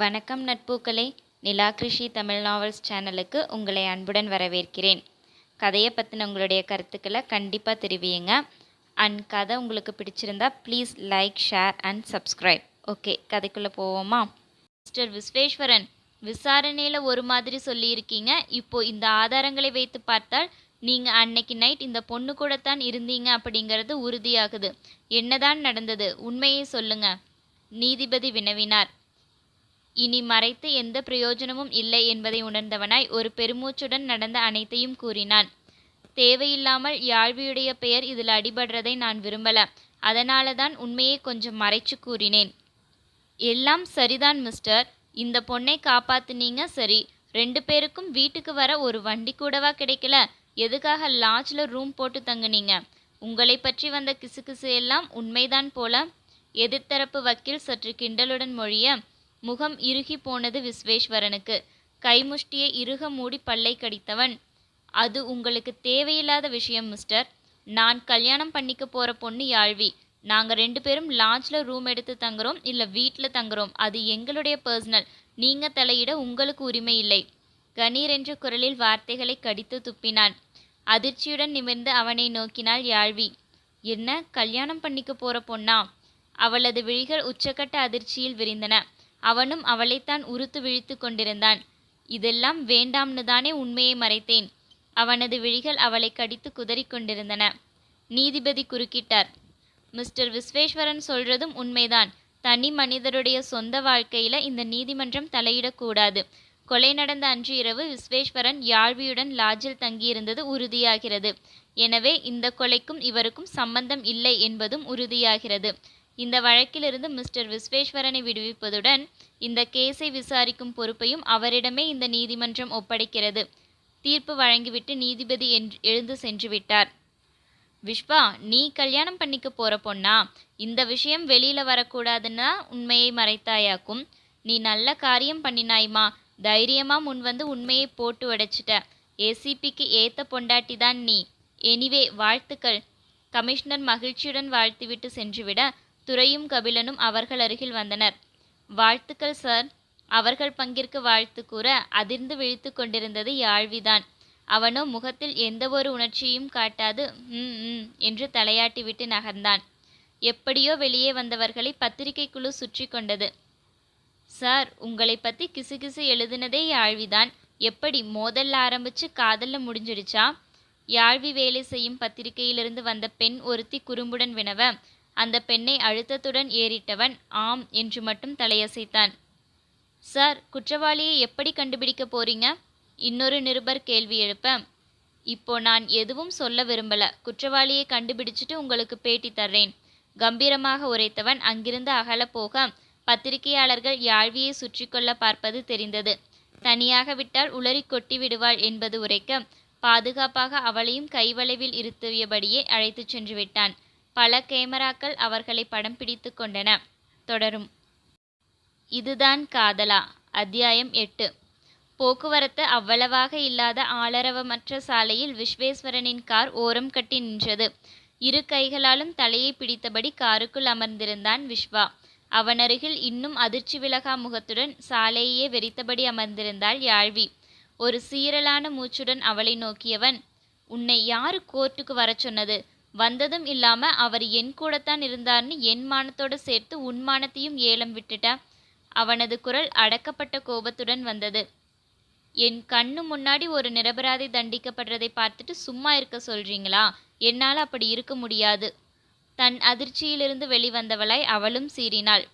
வணக்கம் நட்பூக்களே. நிலா கிருஷி தமிழ் நாவல்ஸ் சேனலுக்கு உங்களை அன்புடன் வரவேற்கிறேன். கதையை பற்றின உங்களுடைய கருத்துக்களை கண்டிப்பாக தெரிவியுங்க. அண்ட் கதை உங்களுக்கு பிடிச்சிருந்தா please like share and subscribe okay கதைக்குள்ளே போவோமா? மிஸ்டர் விஸ்வேஸ்வரன் விசாரணையில் ஒரு மாதிரி சொல்லியிருக்கீங்க. இப்போ இந்த ஆதாரங்களை வைத்து பார்த்தால் நீங்கள் அன்னைக்கு நைட் இந்த பொண்ணு கூட தான் இருந்தீங்க அப்படிங்கிறது உறுதியாகுது. என்னதான் நடந்தது? உண்மையை சொல்லுங்க. நீதிபதி வினவினார். இனி மறைத்து எந்த பிரயோஜனமும் இல்லை என்பதை உணர்ந்தவனாய் ஒரு பெருமூச்சுடன் நடந்த அனைத்தையும் கூறினான். தேவையில்லாமல் யாழ்வியுடைய பெயர் இதில் அடிபடுறதை நான் விரும்பல. அதனால தான் உண்மையை கொஞ்சம் மறைச்சு கூறினேன். எல்லாம் சரிதான் மிஸ்டர். இந்த பொண்ணை காப்பாத்துனீங்க சரி. ரெண்டு பேருக்கும் வீட்டுக்கு வர ஒரு வண்டி கூடவா கிடைக்கல? எதுக்காக லாட்ஜில் ரூம் போட்டு தங்குனீங்க? உங்களை பற்றி வந்த கிசுகிசு எல்லாம் உண்மைதான் போல. எதிர்த்தரப்பு வக்கீல் சற்று கிண்டலுடன் மொழிய முகம் இறுகி போனது விஸ்வேஸ்வரனுக்கு. கைமுஷ்டியை இறுக மூடி பல்லை கடித்தவன். அது உங்களுக்கு தேவையில்லாத விஷயம் மிஸ்டர் நான் கல்யாணம் பண்ணிக்க போற பொண்ணு யாழ்வி. நாங்கள் ரெண்டு பேரும் லாஞ்சில் ரூம் எடுத்து தங்குறோம் இல்லை வீட்டில் தங்குறோம். அது எங்களுடைய பர்சனல் நீங்கள் தலையிட உங்களுக்கு உரிமை இல்லை. கணீர் என்ற குரலில் வார்த்தைகளை கடித்து துப்பினான். அதிர்ச்சியுடன் நிமிர்ந்து அவனை நோக்கினாள் யாழ்வி. என்ன கல்யாணம் பண்ணிக்க போற பொண்ணா? அவளது விழிகள் உச்சக்கட்ட அதிர்ச்சியில் விரிந்தன. அவனும் அவளைத்தான் உறுத்து விழித்து கொண்டிருந்தான். இதெல்லாம் வேண்டாம்னு தானே உண்மையை மறைத்தேன். அவனது விழிகள் அவளை கடித்து குதறிக்கொண்டிருந்தன நீதிபதி குறுக்கிட்டார். மிஸ்டர் விஸ்வேஸ்வரன் சொல்றதும் உண்மைதான். தனி மனிதருடைய சொந்த வாழ்க்கையில இந்த நீதிமன்றம் தலையிடக்கூடாது கொலை நடந்த அன்று இரவு விஸ்வேஸ்வரன் யாழ்வியுடன் லாட்ஜில் தங்கியிருந்தது உறுதியாகிறது. எனவே இந்த கொலைக்கும் இவருக்கும் சம்பந்தம் இல்லை என்பதும் உறுதியாகிறது. இந்த வழக்கிலிருந்து மிஸ்டர் விஸ்வேஸ்வரனை விடுவிப்பதுடன் இந்த கேஸை விசாரிக்கும் பொறுப்பையும் அவரிடமே இந்த நீதிமன்றம் ஒப்படைக்கிறது. தீர்ப்பு வழங்கிவிட்டு நீதிபதி என்று எழுந்து சென்று விட்டார். விஷ்வா நீ கல்யாணம் பண்ணிக்க போற பொண்ணா? இந்த விஷயம் வெளியில வரக்கூடாதுன்னா உண்மையை மறைத்தாயாக்கும். நீ நல்ல காரியம் பண்ணினாய்மா? தைரியமா முன் வந்து உண்மையை போட்டு உடைச்சிட்ட. ஏசிபிக்கு ஏத்த பொண்டாட்டி தான் நீ. எனிவே வாழ்த்துக்கள். கமிஷனர் மகிழ்ச்சியுடன் வாழ்த்துவிட்டு சென்றுவிட துரையும் கபிலனும் அவர்கள் அருகில் வந்தனர். வாழ்த்துக்கள் சார் அவர்கள் பங்கிற்கு வாழ்த்து கூற அதிர்ந்து விழித்து கொண்டிருந்தது யாழ்விதான். அவனோ முகத்தில் எந்த ஒரு உணர்ச்சியும் காட்டாது ம் ம் என்று தலையாட்டிவிட்டு நகர்ந்தான். எப்படியோ வெளியே வந்தவர்களை பத்திரிகை குழு சுற்றி கொண்டது. சார் உங்களை பற்றி கிசுகிசு எழுதினதே யாழ்விதான். எப்படி மோதல்ல ஆரம்பிச்சு காதல்ல முடிஞ்சிடுச்சா? யாழ்வி வேலை செய்யும் பத்திரிகையிலிருந்து வந்த பெண் ஒருத்தி குறும்புடன் வினவ அந்த பெண்ணை அழுத்தத்துடன் ஏறிட்டவன் ஆம் என்று மட்டும் தலையசைத்தான். சார் குற்றவாளியை எப்படி கண்டுபிடிக்க போறீங்க? இன்னொரு நிருபர் கேள்வி எழுப்ப இப்போ நான் எதுவும் சொல்ல விரும்பல. குற்றவாளியை கண்டுபிடிச்சிட்டு உங்களுக்கு பேட்டி தர்றேன். கம்பீரமாக உரைத்தவன் அங்கிருந்து அகல போக பத்திரிகையாளர்கள் யாழ்வியை சுற்றி கொள்ள பார்ப்பது தெரிந்தது. தனியாக விட்டால் உளறி கொட்டி விடுவாள் என்பது உரைக்க பாதுகாப்பாக அவளையும் கைவளைவில் இருத்தியபடியே அழைத்துச் சென்று விட்டான். பல கேமராக்கள் அவர்களை படம் பிடித்து கொண்டன. தொடரும். இதுதான் காதலா. அத்தியாயம் எட்டு. போக்குவரத்து அவ்வளவாக இல்லாத ஆளரவமற்ற சாலையில் விஸ்வேஸ்வரனின் கார் ஓரம் கட்டி நின்றது. இரு கைகளாலும் தலையை பிடித்தபடி காருக்குள் அமர்ந்திருந்தான் விஸ்வா. அவனருகில் இன்னும் அதிர்ச்சி விலகா முகத்துடன் சாலையே வெறித்தபடி அமர்ந்திருந்தாள் யாழ்வி. ஒரு சீரலான மூச்சுடன் அவளை நோக்கியவன் உன்னை யாரு கோர்ட்டுக்கு வரச் சொன்னது? வந்ததும் இல்லாம அவர் என் கூடத்தான் இருந்தார்னு என் மானத்தோட சேர்த்து உன் மானத்தையும் ஏலம் விட்டுட்டா? அவனது குரல் அடக்கப்பட்ட கோபத்துடன் வந்தது. என் கண்ணு முன்னாடி ஒரு நிரபராதி தண்டிக்கப்படுறதை பார்த்துட்டு சும்மா இருக்க சொல்றீங்களா? என்னால் அப்படி இருக்க முடியாது. தன் அதிர்ச்சியிலிருந்து வெளிவந்தவளாய் அவளும் சீறினாள்.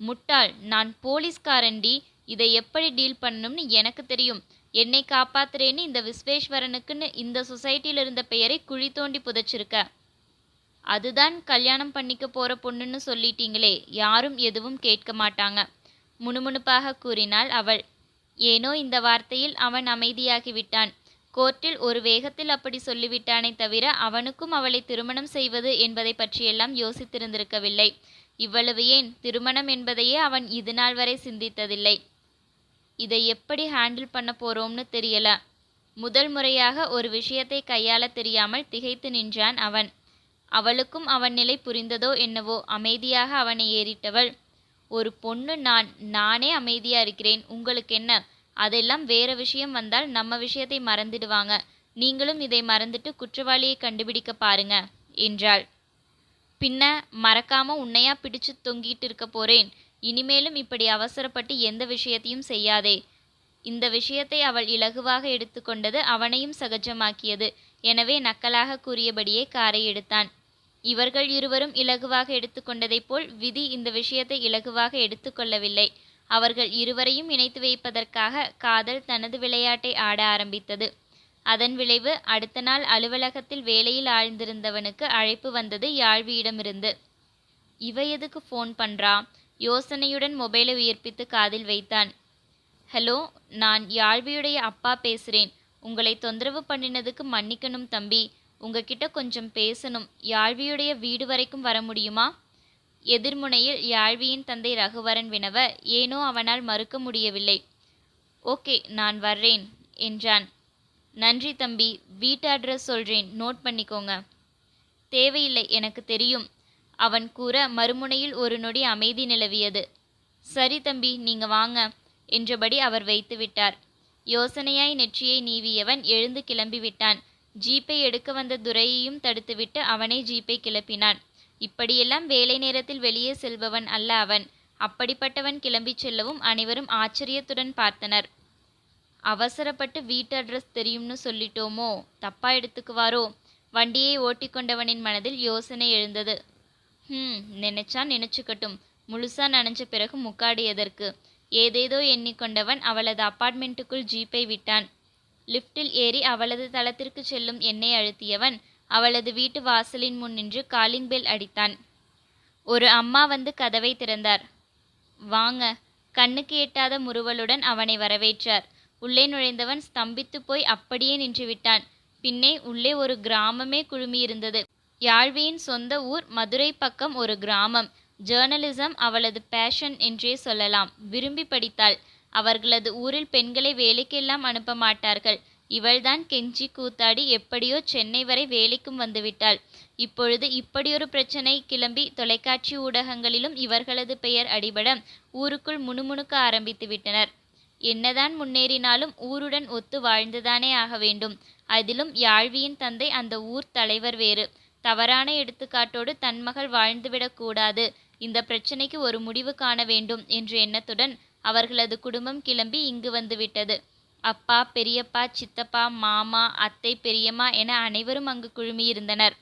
முட்டாள் நான் போலீஸ்காரண்டி இதை எப்படி டீல் பண்ணணும்னு எனக்கு தெரியும். என்னை காப்பாத்துறேன்னு இந்த விஸ்வேஸ்வரனுக்குன்னு இந்த சொசைட்டியில் இருந்த பெயரை குழி தோண்டி புதைச்சிருக்க. அதுதான் கல்யாணம் பண்ணிக்க போகிற பொண்ணுன்னு சொல்லிட்டீங்களே யாரும் எதுவும் கேட்க மாட்டாங்க. முணுமுணுப்பாக கூறினாள் அவள். ஏனோ இந்த வார்த்தையில் அவன் அமைதியாகிவிட்டான் கோர்ட்டில் ஒரு வேகத்தில் அப்படி சொல்லிவிட்டானே தவிர அவனுக்கும் அவளை திருமணம் செய்வது என்பதை பற்றியெல்லாம் யோசித்திருந்திருக்கவில்லை. இவ்வளவு ஏன் திருமணம் என்பதையே அவன் இதுநாள் வரை சிந்தித்ததில்லை. இதை எப்படி ஹேண்டில் பண்ண போறோம்னு தெரியல. முதல் முறையாக ஒரு விஷயத்தை கையாள தெரியாமல் திகைத்து நின்றான் அவன். அவளுக்கும் அவன் நிலை புரிந்ததோ என்னவோ அமைதியாக அவனை ஏறிட்டவள். ஒரு பொண்ணு நான் நானே அமைதியா இருக்கிறேன். உங்களுக்கு என்ன? அதெல்லாம் வேற விஷயம் வந்தால் நம்ம விஷயத்தை மறந்துடுவாங்க. நீங்களும் இதை மறந்துட்டு குற்றவாளியை கண்டுபிடிக்க பாருங்க என்றாள். பின்ன மறக்காம உன்னையா பிடிச்சு தொங்கிட்டு இருக்க போறேன். இனிமேலும் இப்படி அவசரப்பட்டு எந்த விஷயத்தையும் செய்யாதே. இந்த விஷயத்தை அவள் இலகுவாக எடுத்துக்கொண்டது அவனையும் சகஜமாக்கியது. எனவே நக்கலாக கூறியபடியே காரை எடுத்தான். இவர்கள் இருவரும் இலகுவாக எடுத்துக்கொண்டதைப் போல் விதி இந்த விஷயத்தை இலகுவாக எடுத்துக்கொள்ளவில்லை. அவர்கள் இருவரையும் இணைத்து வைப்பதற்காக காதல் தனது விளையாட்டை ஆட ஆரம்பித்தது. அதன் விளைவு அடுத்த நாள் அலுவலகத்தில் வேலையில் ஆழ்ந்திருந்தவனுக்கு அழைப்பு வந்தது யாழ்வியிடமிருந்து இவ எதுக்கு ஃபோன் பண்றா? யோசனையுடன் மொபைலை உயர்ப்பித்து காதில் வைத்தான். ஹலோ நான் யாழ்வியுடைய அப்பா பேசுகிறேன் உங்களை தொந்தரவு பண்ணினதுக்கு மன்னிக்கணும் தம்பி. உங்ககிட்ட கொஞ்சம் பேசணும். யாழ்வியுடைய வீடு வரைக்கும் வர முடியுமா? எதிர்முனையில் யாழ்வியின் தந்தை ரகுவரன் வினவ ஏனோ அவனால் மறுக்க முடியவில்லை. ஓகே நான் வர்றேன் என்றான். நன்றி தம்பி. வீட்டு அட்ரஸ் சொல்கிறேன் நோட் பண்ணிக்கோங்க. தேவையில்லை எனக்கு தெரியும். அவன் கூற மறுமுனையில் ஒரு நொடி அமைதி நிலவியது. சரி தம்பி நீங்க வாங்க என்றபடி அவர் வைத்து விட்டார். யோசனையாய் நெற்றியை நீவியவன் எழுந்து கிளம்பி விட்டான். ஜீப்பை எடுக்க வந்த துரையையும் தடுத்துவிட்டு அவனே ஜீப்பை கிளப்பினான். இப்படியெல்லாம் வேலை நேரத்தில் வெளியே செல்பவன் அல்ல அவன். அப்படிப்பட்டவன் கிளம்பிச் செல்லவும் அனைவரும் ஆச்சரியத்துடன் பார்த்தனர். அவசரப்பட்டு வீட்டு அட்ரஸ் தெரியும்னு சொல்லிட்டோமோ தப்பா எடுத்துக்குவாரோ? வண்டியை ஓட்டிக்கொண்டவனின் மனதில் யோசனை எழுந்தது. ஹம் நினைச்சா நினைச்சுக்கட்டும். முழுசா நனைஞ்ச பிறகு முக்காடு எதற்கு? ஏதேதோ எண்ணிக்கொண்டவன் அவளது அப்பார்ட்மெண்ட்டுக்குள் ஜீப்பை விட்டான். லிஃப்டில் ஏறி அவளது தளத்திற்கு செல்லும் எண்ணெய் அழுத்தியவன் அவளது வீட்டு வாசலின் முன் நின்று காலிங் பெல் அடித்தான். ஒரு அம்மா வந்து கதவை திறந்தார். வாங்க. கண்ணுக்கு எட்டாத முறுவலுடன் அவனை வரவேற்றார். உள்ளே நுழைந்தவன் ஸ்தம்பித்து போய் அப்படியே நின்று விட்டான். பின்னே உள்ளே ஒரு கிராமமே குழுமியிருந்தது. யாழ்வியின் சொந்த ஊர் மதுரை பக்கம் ஒரு கிராமம். ஜேர்னலிசம் அவளது பேஷன் என்றே சொல்லலாம். விரும்பி படித்தாள். அவர்களது ஊரில் பெண்களை வேலைக்கெல்லாம் அனுப்ப மாட்டார்கள். இவள்தான் கெஞ்சி கூத்தாடி எப்படியோ சென்னை வரை வேலைக்கும் வந்துவிட்டாள் இப்பொழுது இப்படியொரு பிரச்சனை கிளம்பி தொலைக்காட்சி ஊடகங்களிலும் இவர்களது பெயர் அடிபட ஊருக்குள் முணுமுணுக்க ஆரம்பித்து விட்டனர். என்னதான் முன்னேறினாலும் ஊருடன் ஒத்து வாழ்ந்துதானே ஆக வேண்டும். அதிலும் யாழ்வியின் தந்தை அந்த ஊர் தலைவர் வேறு. தவறான எடுத்துக்காட்டோடு தன் மகள் வாழ்ந்துவிடக்கூடாது இந்த பிரச்சனைக்கு ஒரு முடிவு காண வேண்டும் என்ற எண்ணத்துடன் அவர்களது குடும்பம் கிளம்பி இங்கு வந்துவிட்டது. அப்பா பெரியப்பா சித்தப்பா மாமா அத்தை பெரியம்மா என அனைவரும் அங்கு குழுமியிருந்தனர்.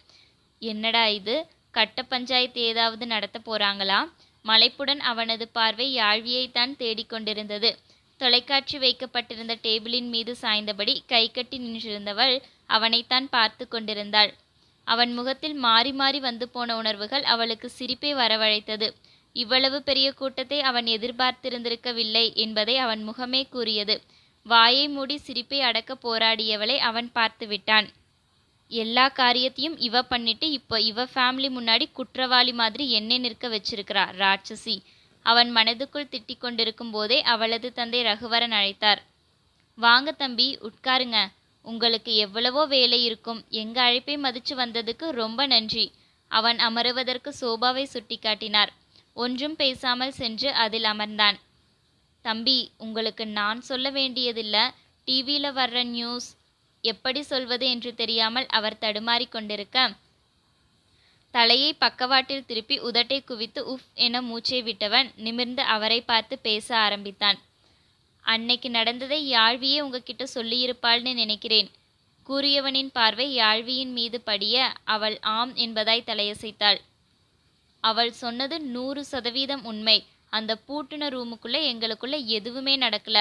என்னடா இது? கட்ட பஞ்சாயத்து ஏதாவது நடத்த போறாங்களா? மலைப்புடன் அவனது பார்வை யாழ்வியைத்தான் தேடிக்கொண்டிருந்தது தொலைக்காட்சி வைக்கப்பட்டிருந்த டேபிளின் மீது சாய்ந்தபடி கை கட்டி நின்றிருந்தவள் அவனைத்தான் பார்த்து கொண்டிருந்தாள். அவன் முகத்தில் மாறி மாறி வந்து போன உணர்வுகள் அவளுக்கு சிரிப்பை வரவழைத்தது. இவ்வளவு பெரிய கூட்டத்தை அவன் எதிர்பார்த்திருந்திருக்கவில்லை என்பதை அவன் முகமே கூறியது. வாயை மூடி சிரிப்பை அடக்க போராடியவளை அவன் பார்த்து விட்டான் எல்லா காரியத்தையும் இவ பண்ணிட்டு இப்போ இவ ஃபேமிலி முன்னாடி குற்றவாளி மாதிரி என்னை நிற்க வச்சிருக்கிறா ராட்சசி. அவன் மனதுக்குள் திட்டிக் கொண்டிருக்கும் போதே அவளது தந்தை ரகுவரன் அழைத்தார். வாங்க தம்பி உட்காருங்க. உங்களுக்கு எவ்வளவோ வேலை இருக்கும். எங்க அழைப்பை மதிச்சு வந்ததுக்கு ரொம்ப நன்றி. அவன் அமருவதற்கு சோபாவை சுட்டிக்காட்டினார் ஒன்றும் பேசாமல் சென்று அதில் அமர்ந்தான். தம்பி உங்களுக்கு நான் சொல்ல வேண்டியதில்ல. டிவியில் வர்ற நியூஸ் எப்படி சொல்வது என்று தெரியாமல் அவர் தடுமாறிக் கொண்டிருக்க தலையை பக்கவாட்டில் திருப்பி உதட்டை குவித்து உஃப் என மூச்சை விட்டவன் நிமிர்ந்து அவரை பார்த்து பேச ஆரம்பித்தான். அன்னைக்கு நடந்ததை யாழ்வியே உங்ககிட்ட சொல்லியிருப்பாள்னு நினைக்கிறேன். கூறியவனின் பார்வை யாழ்வியின் மீது படிய அவள் ஆம் என்பதாய் தலையசைத்தாள். அவள் சொன்னது நூறு சதவீதம் உண்மை. அந்த பூட்டின ரூமுக்குள்ள எங்களுக்குள்ள எதுவுமே நடக்கல.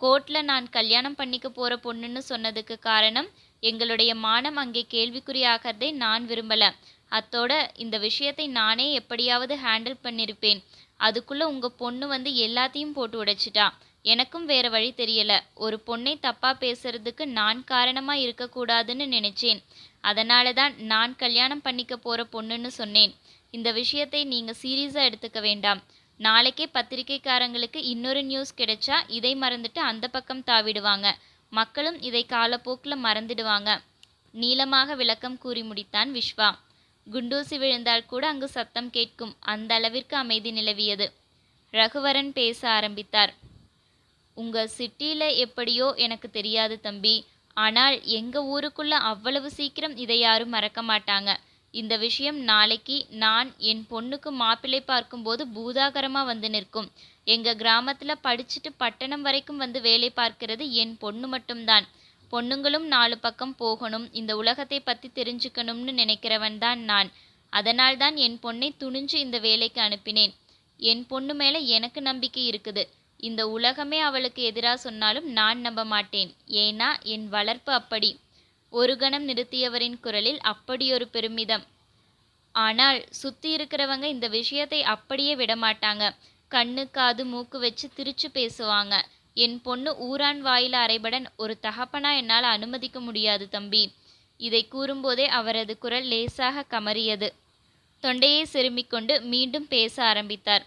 கோர்ட்ல நான் கல்யாணம் பண்ணிக்க போற பொண்ணுன்னு சொன்னதுக்கு காரணம் எங்களுடைய மானம் அங்கே கேள்விக்குறியாகிறதை நான் விரும்பல. அத்தோட இந்த விஷயத்தை நானே எப்படியாவது ஹேண்டில் பண்ணிருப்பேன். அதுக்குள்ள உங்க பொண்ணு வந்து எல்லாத்தையும் போட்டு உடைச்சிட்டா. எனக்கும் வேற வழி தெரியல. ஒரு பொண்ணை தப்பா பேசுறதுக்கு நான் காரணமா இருக்கக்கூடாதுன்னு நினைச்சேன். அதனால தான் நான் கல்யாணம் பண்ணிக்க போற பொண்ணுன்னு சொன்னேன். இந்த விஷயத்தை நீங்க சீரியஸா எடுத்துக்க வேண்டாம். நாளைக்கே பத்திரிக்கைக்காரங்களுக்கு இன்னொரு நியூஸ் கிடைச்சா இதை மறந்துட்டு அந்த பக்கம் தாவிடுவாங்க. மக்களும் இதை காலப்போக்கில் மறந்துடுவாங்க. நீளமாக விளக்கம் கூறி முடித்தான் விஸ்வா குண்டூசி விழுந்தால் கூட அங்கு சத்தம் கேட்கும். அந்த அளவிற்கு அமைதி நிலவியது. ரகுவரன் பேச ஆரம்பித்தார். உங்கள் சிட்டியில் எப்படியோ எனக்கு தெரியாது தம்பி. ஆனால் எங்கள் ஊருக்குள்ள அவ்வளவு சீக்கிரம் இதை யாரும் மறக்க மாட்டாங்க. இந்த விஷயம் நாளைக்கு நான் என் பொண்ணுக்கு மாப்பிள்ளை பார்க்கும்போது பூதாகரமாக வந்து நிற்கும். எங்கள் கிராமத்தில் படிச்சுட்டு பட்டணம் வரைக்கும் வந்து வேலை பார்க்கிறது என் பொண்ணு மட்டும்தான். பொண்ணுங்களும் நாலு பக்கம் போகணும். இந்த உலகத்தை பற்றி தெரிஞ்சுக்கணும்னு நினைக்கிறவன் தான் நான். அதனால்தான் என் பொண்ணை துணிஞ்சு இந்த வேலைக்கு அனுப்பினேன். என் பொண்ணு மேலே எனக்கு நம்பிக்கை இருக்குது. இந்த உலகமே அவளுக்கு எதிராக சொன்னாலும் நான் நம்ப மாட்டேன். ஏன்னா என் வளர்ப்பு அப்படி. ஒரு கணம் நிறுத்தியவரின் குரலில் அப்படியொரு பெருமிதம். ஆனால் சுத்தி இருக்கிறவங்க இந்த விஷயத்தை அப்படியே விடமாட்டாங்க. கண்ணு காது மூக்கு வச்சு திரிச்சு பேசுவாங்க. என் பொண்ணு ஊரான் வாயில அரைபடன் ஒரு தகப்பனா என்னால் அனுமதிக்க முடியாது தம்பி. இதை கூறும்போதே அவரது குரல் லேசாக கமறியது. தொண்டையை செருமிக்கொண்டு மீண்டும் பேச ஆரம்பித்தார்.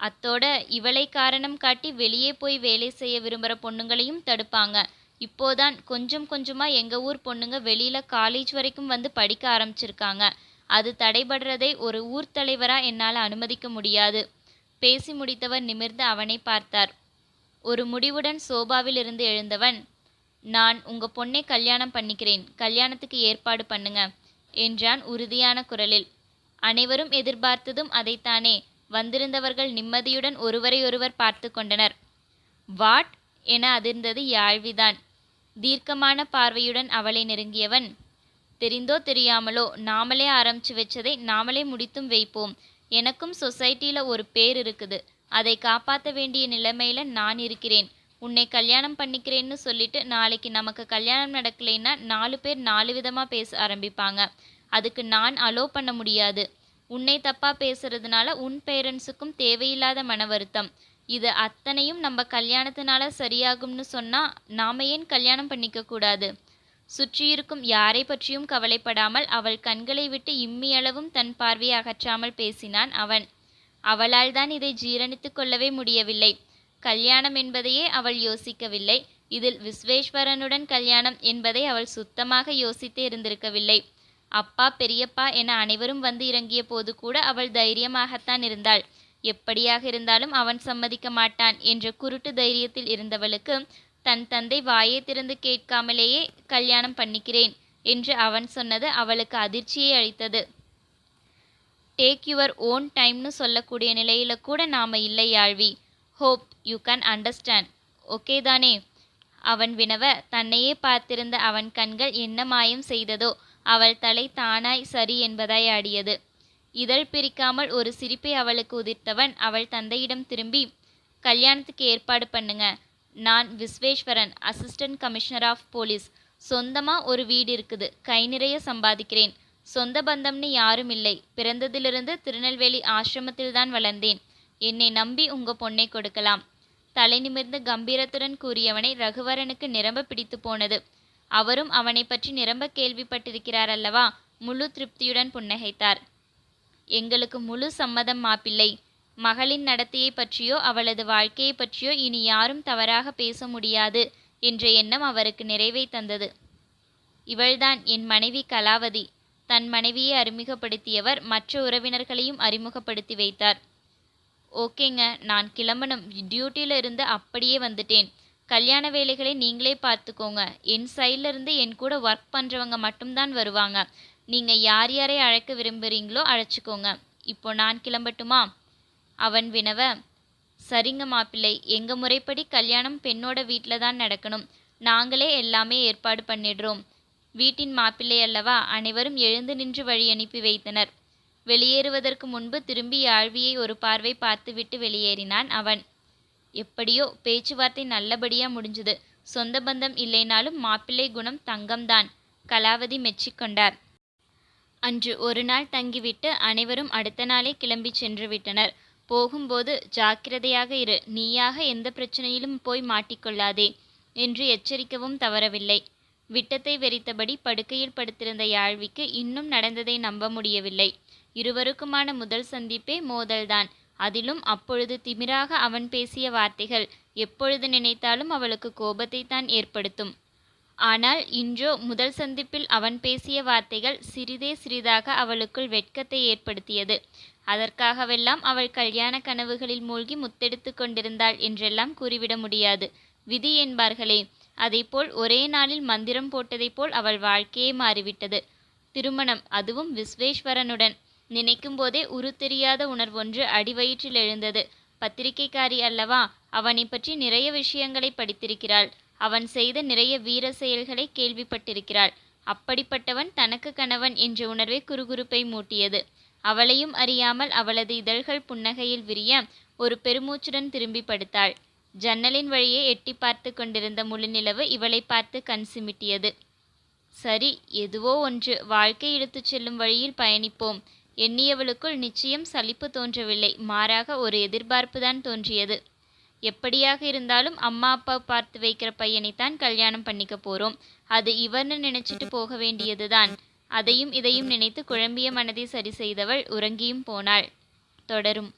அத்தோட இவளை காரணம் காட்டி வெளியே போய் வேலை செய்ய விரும்புகிற பொண்ணுங்களையும் தடுப்பாங்க. இப்போதான் கொஞ்சம் கொஞ்சமாக எங்கள் ஊர் பொண்ணுங்க வெளியில் காலேஜ் வரைக்கும் வந்து படிக்க ஆரம்பிச்சிருக்காங்க. அது தடைபடுறதை ஒரு ஊர் தலைவராக என்னால் அனுமதிக்க முடியாது. பேசி முடித்தவர் நிமிர்ந்து அவனை பார்த்தார். ஒரு முடிவுடன் சோபாவில் இருந்து எழுந்தவன் நான் உங்க பொண்ணை கல்யாணம் பண்ணிக்கிறேன். கல்யாணத்துக்கு ஏற்பாடு பண்ணுங்க என்றான் உறுதியான குரலில். அனைவரும் எதிர்பார்த்ததும் அதைத்தானே. வந்திருந்தவர்கள் நிம்மதியுடன் ஒருவரையொருவர் பார்த்து கொண்டனர். வாட்? என அதிர்ந்தது யாழ்விதான். தீர்க்கமான பார்வையுடன் அவளை நெருங்கியவன் தெரிந்தோ தெரியாமலோ நாமளே ஆரம்பிச்சு வச்சதை நாமளே முடித்தும் வைப்போம். எனக்கும் சொசைட்டியில் ஒரு பேர் இருக்குது. அதை காப்பாற்ற வேண்டிய நிலைமையில நான் இருக்கிறேன். உன்னை கல்யாணம் பண்ணிக்கிறேன்னு சொல்லிட்டு நாளைக்கு நமக்கு கல்யாணம் நடக்கலைன்னா நாலு பேர் நாலு விதமாக பேச ஆரம்பிப்பாங்க. அதுக்கு நான் அலோ பண்ண முடியாது. உன்னை தப்பா பேசுறதுனால உன் பேரண்ட்ஸுக்கும் தேவையில்லாத மன வருத்தம். இது அத்தனையும் நம்ம கல்யாணத்தினால சரியாகும்னு சொன்னா நாம ஏன் கல்யாணம் பண்ணிக்க கூடாது? சுற்றியிருக்கும் யாரை பற்றியும் கவலைப்படாமல் அவள் கண்களை விட்டு இம்மியளவும் தன் பார்வையை அகற்றாமல் பேசினான் அவன். அவளால் தான் இதை ஜீரணித்து கொள்ளவே முடியவில்லை. கல்யாணம் என்பதையே அவள் யோசிக்கவில்லை. இதில் விஸ்வேஸ்வரனுடன் கல்யாணம் என்பதை அவள் சுத்தமாக யோசித்தே இருந்திருக்கவில்லை. அப்பா பெரியப்பா என அனைவரும் வந்து இறங்கிய போது கூட அவள் தைரியமாகத்தான் இருந்தாள். எப்படியாக இருந்தாலும் அவன் சம்மதிக்க மாட்டான் என்ற குருட்டு தைரியத்தில் இருந்தவளுக்கு தன் தந்தை வாயை திறந்து கேட்காமலேயே கல்யாணம் பண்ணிக்கிறேன் என்று அவன் சொன்னது அவளுக்கு அதிர்ச்சியை அளித்தது. டேக் யுவர் ஓன் டைம்னு சொல்லக்கூடிய நிலையில கூட நாம இல்லை Yazhvi. Hope you can understand okay தானே? அவன் வினவ தன்னையே பார்த்திருந்த அவன் கண்கள் என்ன மாயம் செய்ததோ அவள் தலை தானாய் சரி என்பதாய் ஆடியது. இதழ் பிரிக்காமல் ஒரு சிரிப்பை அவளுக்கு உதிர்த்தவன் அவள் தந்தையிடம் திரும்பி கல்யாணத்துக்கு ஏற்பாடு பண்ணுங்க. நான் Visweswaran assistant commissioner of police. சொந்தமாக ஒரு வீடு இருக்குது. கை நிறைய சம்பாதிக்கிறேன். சொந்த பந்தம்னு யாரும் இல்லை. பிறந்ததிலிருந்து திருநெல்வேலி ஆசிரமத்தில்தான் வளர்ந்தேன். என்னை நம்பி உங்க பொண்ணை கொடுக்கலாம். தலை நிமிர்ந்து கம்பீரத்துடன் கூறியவனை ரகுவரனுக்கு நிரம்ப பிடித்து போனது. அவரும் அவனை பற்றி நிரம்ப கேள்விப்பட்டிருக்கிறார் அல்லவா முழு திருப்தியுடன் புன்னகைத்தார். எங்களுக்கு முழு சம்மதம் மாப்பிள்ளை. மகளின் நடத்தையை பற்றியோ அவளது வாழ்க்கையை பற்றியோ இனி யாரும் தவறாக பேச முடியாது என்ற எண்ணம் அவருக்கு நிறைவை தந்தது. இவள்தான் என் மனைவி கலாவதி. தன் மனைவியை அறிமுகப்படுத்தியவர் மற்ற உறவினர்களையும் அறிமுகப்படுத்தி வைத்தார். ஓகேங்க நான் கிளம்பணும். டியூட்டியில இருந்து அப்படியே வந்துட்டேன். கல்யாண வேலைகளை நீங்களே பார்த்துக்கோங்க. என் சைட்லேருந்து என் கூட ஒர்க் பண்ணுறவங்க மட்டும்தான் வருவாங்க. நீங்கள் யார் யாரை அழைக்க விரும்புகிறீங்களோ அழைச்சிக்கோங்க. இப்போ நான் கிளம்பட்டுமா? அவன் வினவ சரிங்க மாப்பிள்ளை. எங்கள் முறைப்படி கல்யாணம் பெண்ணோட வீட்டில் தான் நடக்கணும். நாங்களே எல்லாமே ஏற்பாடு பண்ணிடுறோம். வீட்டின் மாப்பிள்ளை அல்லவா அனைவரும் எழுந்து நின்று வழி அனுப்பி வைத்தனர். வெளியேறுவதற்கு முன்பு திரும்பி ஆழ்வியை ஒரு பார்வை பார்த்துவிட்டு வெளியேறினான் அவன். எப்படியோ பேச்சுவார்த்தை நல்லபடியா முடிஞ்சது. சொந்த பந்தம் இல்லைனாலும் மாப்பிள்ளை குணம் தங்கம்தான். கலாவதி மெச்சிக்கொண்டார் அன்று ஒரு நாள் தங்கிவிட்டு அனைவரும் அடுத்த நாளே கிளம்பி சென்று விட்டனர். போகும்போது ஜாக்கிரதையாக இரு. நீயாக எந்த பிரச்சனையிலும் போய் மாட்டிக்கொள்ளாதே என்று எச்சரிக்கவும் தவறவில்லை. விட்டத்தை வெறித்தபடி படுக்கையில் படுத்திருந்த யாழ்விக்கு இன்னும் நடந்ததை நம்ப முடியவில்லை. இருவருக்குமான முதல் சந்திப்பே மோதல்தான். அதிலும் அப்பொழுது திமிராக அவன் பேசிய வார்த்தைகள் எப்பொழுது நினைத்தாலும் அவளுக்கு கோபத்தை தான் ஏற்படுத்தும். ஆனால் இன்றோ முதல் சந்திப்பில் அவன் பேசிய வார்த்தைகள் சிறிதே சிறிதாக அவளுக்குள் வெட்கத்தை ஏற்படுத்தியது. அதற்காகவெல்லாம் அவள் கல்யாண கனவுகளில் மூழ்கி முத்தெடுத்து கொண்டிருந்தாள் என்றெல்லாம் கூறிவிட முடியாது. விதி என்பார்களே அதைப்போல் ஒரே நாளில் மந்திரம் போட்டதைப் போல் அவள் வாழ்க்கையே மாறிவிட்டது. திருமணம் அதுவும் விஸ்வேஸ்வரனுடன். நினைக்கும்போதே உருத்தெரியாத உரு தெரியாத உணர்வொன்று அடிவயிற்றில் எழுந்தது பத்திரிகைக்காரி அல்லவா அவனை பற்றி நிறைய விஷயங்களை படித்திருக்கிறாள். அவன் செய்த நிறைய வீர செயல்களை கேள்விப்பட்டிருக்கிறாள். அப்படிப்பட்டவன் தனக்கு கணவன் என்ற உணர்வே குறுகுறுப்பை மூட்டியது. அவளையும் அறியாமல் அவளது இதழ்கள் புன்னகையில் விரிய ஒரு பெருமூச்சுடன் திரும்பி படுத்தாள். ஜன்னலின் வழியே எட்டி பார்த்து கொண்டிருந்த முழுநிலவு இவளை பார்த்து கண் சிமிட்டியது. சரி எதுவோ ஒன்று. வாழ்க்கை இழுத்துச் செல்லும் வழியில் பயணிப்போம். எண்ணியவளுக்குள் நிச்சயம் சலிப்பு தோன்றவில்லை. மாறாக ஒரு எதிர்பார்ப்புதான் தோன்றியது. எப்படியாக இருந்தாலும் அம்மா அப்பா பார்த்து வைக்கிற பையனைத்தான் கல்யாணம் பண்ணிக்க போறோம். அது இவர்னு நினைச்சிட்டு போக வேண்டியதுதான். அதையும் இதையும் நினைத்து குழம்பிய மனதை சரி செய்தவள் உறங்கியும் போனாள். தொடரும்.